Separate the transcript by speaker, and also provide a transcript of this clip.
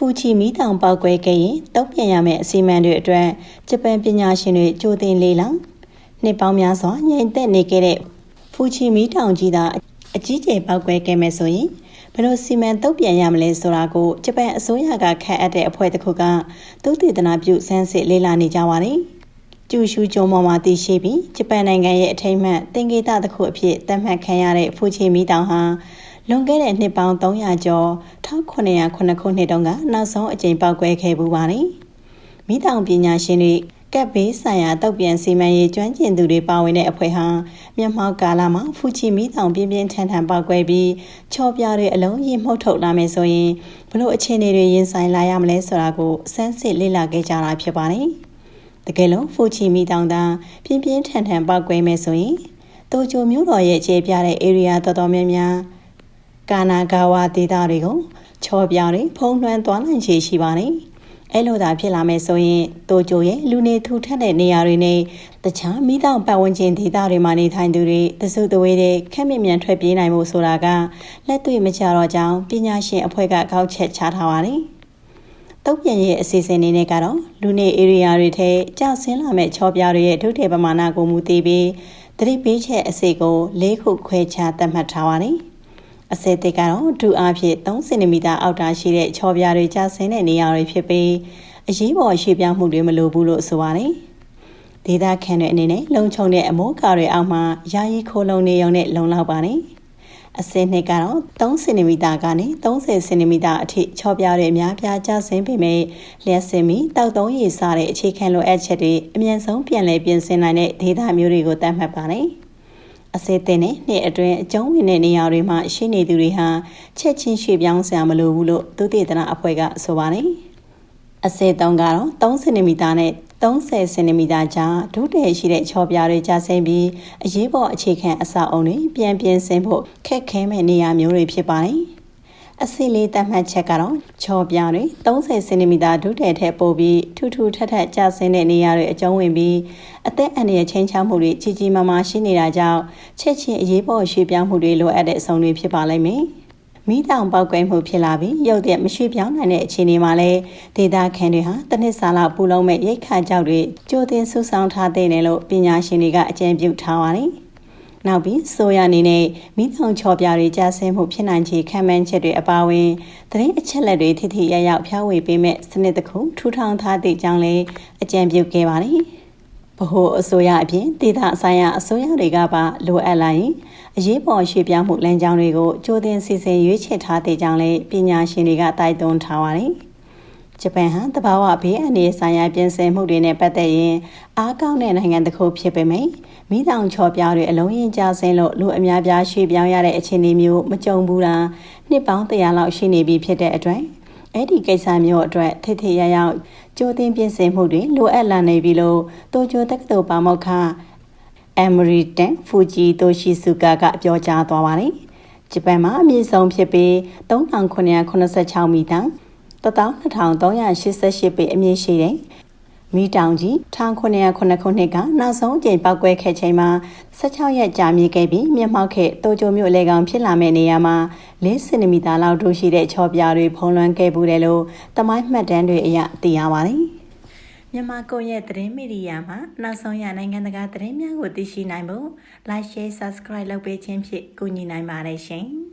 Speaker 1: ဖူချီမီတောင်ပောက်ကွဲခဲ့ရင်တုံ့ပြန်ရမယ့်အစီအမံတွေအတွက်ဂျပန်ပညာရှင်တွေကြိုတင်လေ့လာနှစ်ပေါင်းများစွာငြိမ်သက်နေခဲ့တဲ့ဖူချီမီတောင်ကြီးသာအကြီးကျယ်ပောက်ကွဲခဲ့မယ်ဆိုရင်ဘယ်လိုစီမံတုံ့ပြန်ရမလဲဆိုတာကိုဂျပန်အစိုးရကခန့်အပ်တဲ့အဖွဲ့တစ်ခုကသုတေသနပြုစမ်းစစ်လေ့လာနေကြပါတယ်။ကျူရှူကျုံပေါ်မှာတည်ရှိပြီးဂျပန်နိုင်ငံရဲ့အထိမ်းအမှတ်သင်္ကေတတစ်ခုအဖြစ်သတ်မှတ်ခံရတဲ့ဖူချီမီတောင်ဟာ လွန်ခဲ့တဲ့နှစ်ပေါင်း300ကျော်1909ခုနှစ်တုန်းကနောက်ဆုံးအကြိမ်ပောက်ကွဲခဲ့ပူပါတယ်။မိတောင်ပညာရှင်တွေကပ်ဘေးဆိုင်ရာတောက်ပြန်စီမံရေးကျွမ်းကျင်သူတွေပါဝင်တဲ့အဖွဲ့ဟာမျက်မှောက်ကာလမှာဖူချီမီတောင်ပြင်းပြင်းထန်ထန်ပောက်ကွဲပြီးချောပြတွေအလုံးကြီးမှုတ်ထုတ်လာမယ်ဆိုရင်ဘလို့အခြေအနေတွေရင်ဆိုင်လာရမလဲဆိုတာကိုစမ်းစစ်လေ့လာခဲ့ကြတာဖြစ်ပါတယ်။တကယ်လို့ဖူချီမီတောင်သာပြင်းပြင်းထန်ထန်ပောက်ကွဲမယ်ဆိုရင်တိုကျိုမြို့တော်ရဲ့ခြေပြတဲ့ area တော်တော်များများ ကာနာဂါဝါဒေသတွေကိုချောပြတွေဖုံးလွှမ်းသွားနိုင်ခြေရှိပါတယ်။အဲ့လိုသာဖြစ်လာမယ်ဆိုရင်တိုကျိုရဲ့လူနေထူထပ်တဲ့နေရာတွေနဲ့တခြားမိသားပတ်ဝန်းကျင်ဒေသတွေမှာနေထိုင်သူတွေတစုတဝေးတဲ့ခက်မြမြန်ထွက်ပြေးနိုင်မှုဆိုတာကလက်တွေ့မချတော့ကြောင်းပညာရှင်အဖွဲ့ကကောက်ချက်ချထားပါတယ်။တုတ်ပြန်ရဲ့အစီအစဉ်နေနဲ့ကတော့လူနေ area တွေထဲကြောက်ဆင်းလာမဲ့ချောပြတွေရဲ့ဒုတိယပမာဏကိုမူတည်ပြီးသတိပေးချက်အစီကို၄ခုခွဲခြားသတ်မှတ်ထားပါတယ်။ အစဲတစ်ကတော့ဒူအားဖြင့်3စင်တီမီတာအောက်တာရှိတဲ့ချော်ပြားတွေကျဆင်းတဲ့နေရာတွေဖြစ်ပြီးအရေးပေါ်ရွှေ့ပြောင်းမှုတွေမလိုဘူးလို့ဆိုပါတယ်။ဒေတာခန်တွေအနေနဲ့လုံခြုံတဲ့အမိုးကာတွေအောက်မှာယာယီခိုးလုံနေုံနဲ့လုံလောက်ပါတယ်။အစင်းနှစ်ကတော့3စင်တီမီတာကနေ30စင်တီမီတာအထိချော်ပြားတွေအများပြားကျဆင်းပေမဲ့လျှက်စင်မီတောက်သုံးရည်စားတဲ့အခြေခံလိုအပ်ချက်တွေအမြန်ဆုံးပြန်လည်ပြင်ဆင်နိုင်တဲ့ဒေတာမျိုးတွေကိုသတ်မှတ်ပါတယ်။ အစဲတင်နဲ့နှစ်အတွင်းအကျုံးဝင်တဲ့နေရာတွေမှာရှိနေသူတွေဟာချက်ချင်းရွှေ့ပြောင်းစရာမလိုဘူးလို့သုတေသနအဖွဲ့ကဆိုပါတယ်။အစဲတုံးကတော့3စင်တီမီတာနဲ့30စင်တီမီတာကြားဒုတယ်ရှိတဲ့ချော်ပြားတွေကျဆင်းပြီးအရေးပေါ်အခြေခံအဆောက်အုံတွေပြန်ပြင်ဆင်ဖို့ခက်ခဲမဲ့နေရာမျိုးတွေဖြစ်ပါတယ်။ အစီလေးတတ်မှတ်ချက်ကတော့ချော်ပြားတွေ30စင်တီမီတာဒုတယ်ထက်ပိုပြီးထူထူထပ်ထပ်ကျဆင်းတဲ့နေရာတွေအကျုံးဝင်ပြီးအသက်အန္တရာယ်ချင်းချောက်မှုတွေကြီးကြီးမားမားရှိနေတာကြောင့်ချက်ချင်းအရေးပေါ်ရွှေ့ပြောင်းမှုတွေလိုအပ်တဲ့အဆုံးတွေဖြစ်ပါလိမ့်မယ်။မိတောင်ပေါက်ကွဲမှုဖြစ်လာပြီးရုပ်တဲ့မရှိပြောင်းနိုင်တဲ့အခြေအနေမှာလဲဒေတာခန်တွေဟာတနစ်စာလောက်ပူလုံးမဲ့ရိတ်ခါကြောက်တွေကြိုတင်ဆူဆောင်းထားတဲ့တယ်လို့ပညာရှင်တွေကအကြံပြုထားပါတယ်။ နောက်ပြီးဆိုရအနေနဲ့မိထောင်ချော်ပြတွေကြားဆင်းမှုဖြစ်နိုင်ခြေခံမှန်းချက်တွေအပါအဝင်သတင်းအချက်လက်တွေထိထိရရောက်ဖြောဝေပေးမဲ့စနစ်တစ်ခုထူထောင်ထားသည့်ကြောင်းလည်းအကြံပြုခဲ့ပါတယ်။ဗဟိုအစိုးရအပြင်ဒေသဆိုင်ရာအစိုးရတွေကပါလိုအပ်လာရင်အရေးပေါ်ရွှေ့ပြောင်းမှုလမ်းကြောင်းတွေကိုကြိုတင်စီစဉ်ရွေးချယ်ထားတဲ့ကြောင်းလည်းပညာရှင်တွေကတိုက်တွန်းထားပါတယ်။ ဂျပန်ဟာတဘာဝဘေးအန္တရာယ်ဆိုင်ရာပြင်ဆင်မှုတွေနဲ့ပတ်သက်ရင်အားကောင်းတဲ့နိုင်ငံတစ်ခုဖြစ်ပေမယ့်မိတောင်ချော်ပြားတွေအလုံးရင်ကျဆင်းလို့လူအများပြားရွှေ့ပြောင်းရတဲ့အခြေအနေမျိုးမကြုံဘူးတာနှစ်ပေါင်း100လောက်ရှိနေပြီဖြစ်တဲ့အတွက်အဲ့ဒီကိစ္စမျိုးအတွက်ထိထိရရောက်ကြိုတင်ပြင်ဆင်မှုတွေလိုအပ်လာနေပြီလို့တိုကျိုတက္ကသိုလ်ပါမောက္ခအမရီတန်ဖူဂျီတိုရှိစုကာကပြောကြားသွားပါတယ်ဂျပန်မှာအမြင့်ဆုံးဖြစ်ပြီး3986မီတာ 12388ပေအမြင့်ရှိတဲ့မီတောင်ကြီး1909ခုနှစ်ကနောက်ဆုံးအကြိမ်ပောက်ကွဲခဲ့ချိန်မှာ16ရက်ကြာမြင့်ခဲ့ပြီးမြင့်မောက်ခဲ့တိုကျိုမြို့လေကောင်ဖြစ်လာမယ့်နေရာမှာ4စင်တီမီတာလောက်တိုးရှိတဲ့ချော်ပြားတွေဖုံးလွှမ်းခဲ့ဘူးတယ်လို့တမိုင်းမှတ်တမ်းတွေအရသိရပါတယ်။မြန်မာကွန်ရက်သတင်းမီဒီယာမှာနောက်ဆုံးရနိုင်ငံတကာသတင်းများကိုသိရှိနိုင်ဖို့ Like Share Subscribe လုပ်ပေးခြင်းဖြင့်ကူညီနိုင်ပါတယ်ရှင်။